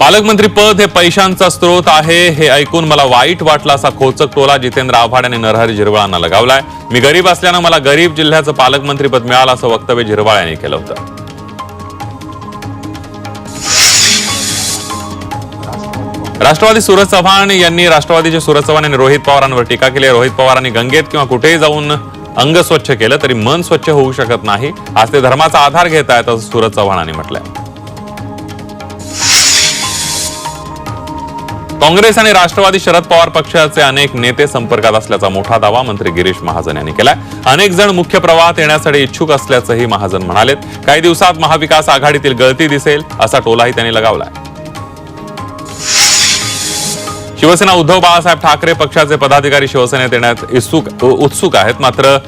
पालकमंत्री पद हे पैशांचा स्रोत आहे हे ऐकून मला वाईट वाटला असा खोचक टोला जितेंद्र आव्हाड आणि नरहरी झिरवाळांना लगावलाय. मी गरीब असल्यानं मला गरीब जिल्ह्याचं पालकमंत्री पद मिळालं असं वक्तव्य झिरवाळ यांनी केलं होतं. राष्ट्रवादी सूरज चव्हाण यांनी राष्ट्रवादीचे सूरज चव्हाण यांनी रोहित पवारांवर टीका केली. रोहित पवारांनी गंगेत किंवा कुठेही जाऊन अंग स्वच्छ केलं तरी मन स्वच्छ होऊ शकत नाही. आज ते धर्माचा आधार घेत आहेत असं सूरज चव्हाणांनी म्हटलंय. काँग्रेस आणि राष्ट्रवादी शरद पवार पक्षाचे अनेक नेते संपर्कात असल्याचा मोठा दावा मंत्री गिरीश महाजन यांनी केलाय. अनेक जण मुख्य प्रवाहात येण्यासाठी इच्छुक असल्याचंही महाजन म्हणालेत. काही दिवसात महाविकास आघाडीतील गळती दिसेल असा टोलाही त्यांनी लगावलाय. शिवसेना उद्धव बाळासाहेब ठाकरे पक्षाचे पदाधिकारी शिवसेनेत येण्यात इच्छुक उत्सुक आहेत. मात्र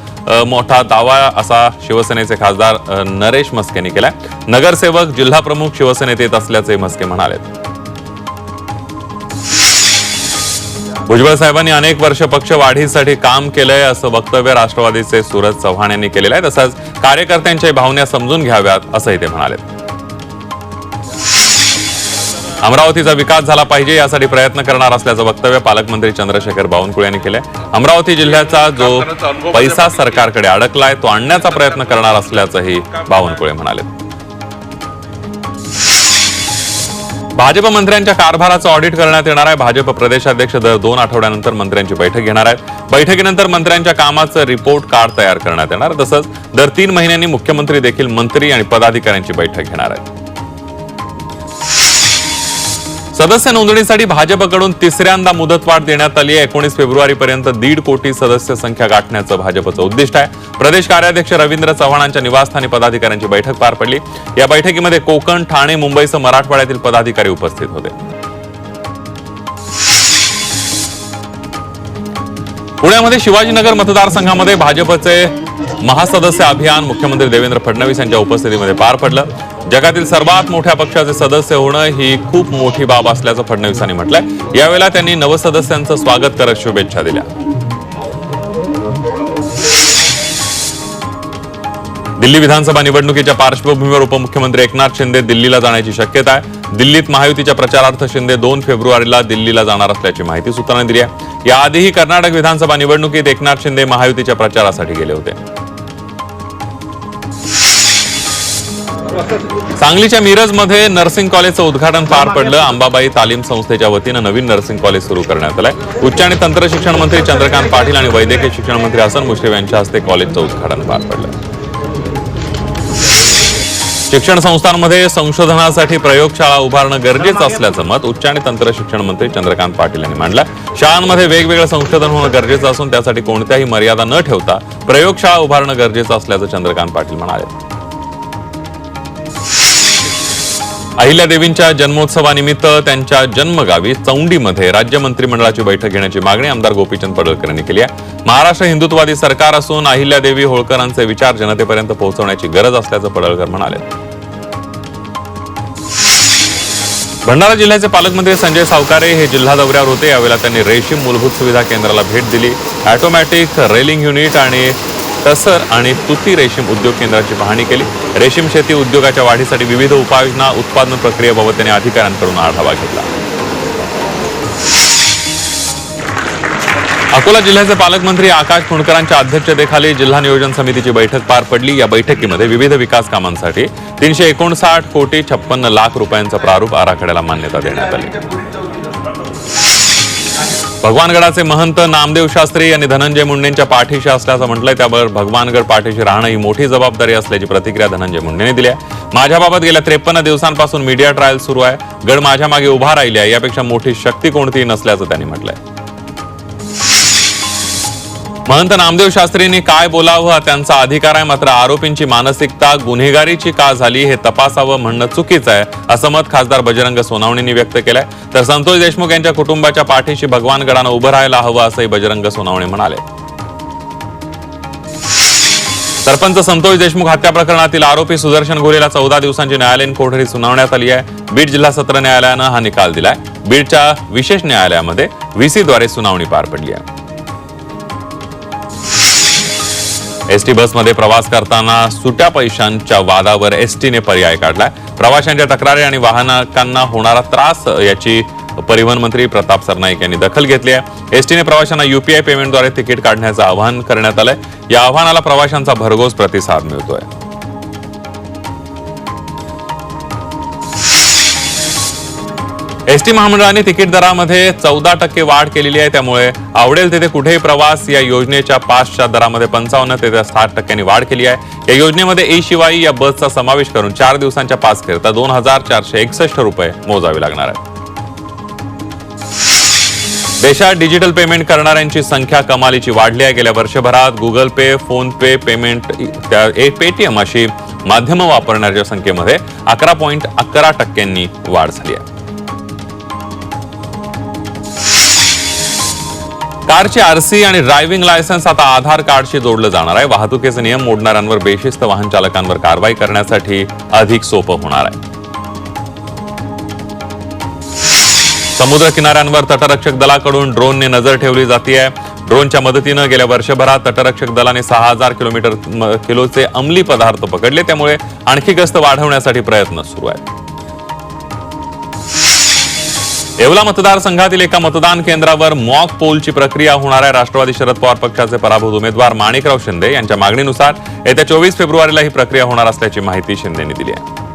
मोठा दावा असा शिवसेनेचे खासदार अ, नरेश मस्केनी केलाय. नगरसेवक जिल्हा प्रमुख शिवसेनेत येत असल्याचे मस्के म्हणालेत. भुजबळ साहेबांनी अनेक वर्ष पक्ष वाढीसाठी काम केलंय असं वक्तव्य राष्ट्रवादीचे सूरज चव्हाण यांनी केलेलं आहे. तसंच कार्यकर्त्यांच्या भावना समजून घ्याव्यात असंही ते म्हणाले. अमरावतीचा विकास झाला पाहिजे यासाठी प्रयत्न करणार असल्याचं वक्तव्य पालकमंत्री चंद्रशेखर बावनकुळे यांनी केलंय. अमरावती जिल्ह्याचा जो पैसा सरकारकडे अडकलाय तो आणण्याचा प्रयत्न करणार असल्याचंही बावनकुळे म्हणाले. भाजप मंत्र्यांच्या कारभाराचं ऑडिट करण्यात येणार आहे. भाजप प्रदेशाध्यक्ष दर दोन आठवड्यानंतर मंत्र्यांची बैठक घेणार आहेत बैठकीनंतर मंत्र्यांच्या कामाचं रिपोर्ट कार्ड तयार करण्यात येणार. तसंच दर तीन महिन्यांनी मुख्यमंत्री देखील मंत्री आणि पदाधिकाऱ्यांची बैठक घेणार आहेत. सदस्य नोंदणीसाठी भाजपकडून तिसऱ्यांदा मुदतवाढ देण्यात आली आहे. एकोणीस फेब्रुवारी पर्यंत दीड कोटी सदस्य संख्या गाठण्याचं भाजपचं उद्दिष्ट आहे. प्रदेश कार्याध्यक्ष रवींद्र चव्हाणांच्या निवासस्थानी पदाधिकाऱ्यांची बैठक पार पडली. या बैठकीमध्ये कोकण ठाणे मुंबईसह मराठवाड्यातील पदाधिकारी उपस्थित होते. पुण्यामध्ये शिवाजीनगर मतदारसंघामध्ये भाजपचे महासदस्य अभियान मुख्यमंत्री देवेंद्र फडणवीस यांच्या उपस्थितीमध्ये पार पडलं. जगातील सर्वात मोठ्या पक्षाचे सदस्य होणं ही खूप मोठी बाब असल्याचं फडणवीसांनी म्हटलंय. यावेळेला त्यांनी नवसदस्यांचं स्वागत करत शुभेच्छा दिल्या. दिल्ली विधानसभा निवडणुकीच्या पार्श्वभूमीवर उपमुख्यमंत्री एकनाथ शिंदे दिल्लीला जाण्याची शक्यता आहे. दिल्लीत महायुतीच्या प्रचारार्थ शिंदे दोन फेब्रुवारीला दिल्लीला जाणार असल्याची माहिती सूत्रांनी दिली आहे. याआधीही कर्नाटक विधानसभा निवडणुकीत एकनाथ शिंदे महायुतीच्या प्रचारासाठी गेले होते. सांगलीच्या मिरजमध्ये नर्सिंग कॉलेजचं उद्घाटन पार पडलं. अंबाबाई तालीम संस्थेच्या वतीनं नवीन नर्सिंग कॉलेज सुरू करण्यात आलंय. उच्च आणि तंत्र शिक्षण मंत्री चंद्रकांत पाटील आणि वैद्यकीय शिक्षण मंत्री हसन मुश्रीफ यांच्या हस्ते कॉलेजचं उद्घाटन पार पडलं. शिक्षण संस्थांमध्ये संशोधनासाठी प्रयोगशाळा उभारणं गरजेचं असल्याचं मत उच्च आणि तंत्र शिक्षण मंत्री चंद्रकांत पाटील यांनी मांडलं. शाळांमध्ये वेगवेगळं संशोधन होणं गरजेचं असून त्यासाठी कोणत्याही मर्यादा न ठेवता प्रयोगशाळा उभारणं गरजेचं असल्याचं चंद्रकांत पाटील म्हणाले. अहिल्यादेवींच्या जन्मोत्सवानिमित्त त्यांच्या जन्मगावी चौंडीमध्ये राज्य मंत्रिमंडळाची बैठक घेण्याची मागणी आमदार गोपीचंद पडळकर यांनी केली आहे. महाराष्ट्र हिंदुत्ववादी सरकार असून अहिल्यादेवी होळकरांचे विचार जनतेपर्यंत पोहोचवण्याची गरज असल्याचं पडळकर म्हणाले. भंडारा जिल्ह्याचे पालकमंत्री संजय सावकारे हे जिल्हा दौऱ्यावर होते. यावेळेला त्यांनी रेशीम मूलभूत सुविधा केंद्राला भेट दिली. ऑटोमॅटिक रेलिंग युनिट आणि तसर आणि तुती रेशीम उद्योग केंद्राची पाहणी केली. रेशीम शेती उद्योगाच्या वाढीसाठी विविध उपाययोजना उत्पादन प्रक्रियेबाबत त्यांनी अधिकाऱ्यांकडून आढावा घेतला. अकोला जिल्ह्याचे पालकमंत्री आकाश फुंडकरांच्या अध्यक्षतेखाली जिल्हा नियोजन समितीची बैठक पार पडली. या बैठकीमध्ये विविध विकास कामांसाठी तीनशे एकोणसाठ कोटी छप्पन्न लाख रुपयांचा प्रारूप आराखड्याला मान्यता देण्यात आली. भगवानगडाचे महंत नामदेव शास्त्री यांनी धनंजय मुंडेंच्या पाठीशी असल्याचं म्हटलंय. त्यावर भगवानगड पाठीशी राहणं ही मोठी जबाबदारी असल्याची प्रतिक्रिया धनंजय मुंडेने दिली आहे. माझ्याबाबत गेल्या त्रेपन्न दिवसांपासून मीडिया ट्रायल सुरू आहे. गड माझ्या मागे उभा राहिली आहे यापेक्षा मोठी शक्ती कोणतीही नसल्याचं त्यांनी म्हटलंय. महंत नामदेव शास्त्रींनी काय बोलावं त्यांचा अधिकार आहे. मात्र आरोपींची मानसिकता गुन्हेगारीची का झाली हे तपासावं म्हणणं चुकीचं आहे असं मत खासदार बजरंग सोनावणेंनी व्यक्त केलंय. तर संतोष देशमुख यांच्या कुटुंबाच्या पाठीशी भगवानगडानं उभं राहायला हवं असंही बजरंग सोनावणे म्हणाले. सरपंच संतोष देशमुख हत्या प्रकरणातील आरोपी सुदर्शन गोरेला चौदा दिवसांची न्यायालयीन कोठडी सुनावण्यात आली आहे. बीड जिल्हा सत्र न्यायालयानं हा निकाल दिलाय. बीडच्या विशेष न्यायालयामध्ये व्हीसीद्वारे सुनावणी पार पडली आहे. एसटी बसमध्ये प्रवास करताना सुट्या पैशांच्या वादावर एसटीने पर्याय काढलाय. प्रवाशांच्या तक्रारी आणि वाहनकांना होणारा त्रास याची परिवहन मंत्री प्रताप सरनाईक यांनी दखल घेतली आहे. एसटीने प्रवाशांना युपीआय पेमेंटद्वारे तिकीट काढण्याचं आवाहन करण्यात आलंय. या आव्हानाला प्रवाशांचा भरघोस प्रतिसाद मिळतोय. एस टी महामंडळाने तिकीट दरामध्ये चौदा टक्के वाढ केलेली आहे. त्यामुळे आवडेल तिथे कुठेही प्रवास या योजनेच्या पासच्या दरामध्ये पंचावन्न ते साठ टक्क्यांनी वाढ केली आहे. या योजनेमध्ये ए शिवाई या बसचा समावेश करून चार दिवसांच्या पास करता दोन हजार चारशे एकसष्ट रुपये मोजावे लागणार आहे देशात डिजिटल पेमेंट करणाऱ्यांची संख्या कमालीची वाढली आहे. गेल्या वर्षभरात Google pay phone pay payment त्या एक पेटीएम अशी माध्यमं वापरणाऱ्या संख्येमध्ये अकरा पॉईंट अकरा टक्क्यांनी वाढ झाली आहे. कारची आरसी आणि ड्रायव्हिंग लायसन्स आता आधार कार्डशी जोडलं जाणार आहे. वाहतुकीचे नियम मोडणाऱ्यांवर बेशिस्त वाहन चालकांवर कारवाई करण्यासाठी अधिक सोपं होणार आहे. समुद्र किनाऱ्यांवर तटरक्षक दलाकडून ड्रोनने नजर ठेवली जाते ड्रोनच्या मदतीनं गेल्या वर्षभरात तटरक्षक दलाने सहा हजार किलोमीटर किलोचे अंमली पदार्थ पकडले. त्यामुळे आणखी गस्त वाढवण्यासाठी प्रयत्न सुरू आहेत. येवला मतदारसंघातील एका मतदान केंद्रावर मॉक पोलची प्रक्रिया होणार आहे राष्ट्रवादी शरद पवार पक्षाचे पराभूत उमेदवार माणिकराव शिंदे यांच्या मागणीनुसार येत्या चोवीस फेब्रुवारीला ही प्रक्रिया होणार असल्याची माहिती शिंदेंनी दिली आहे.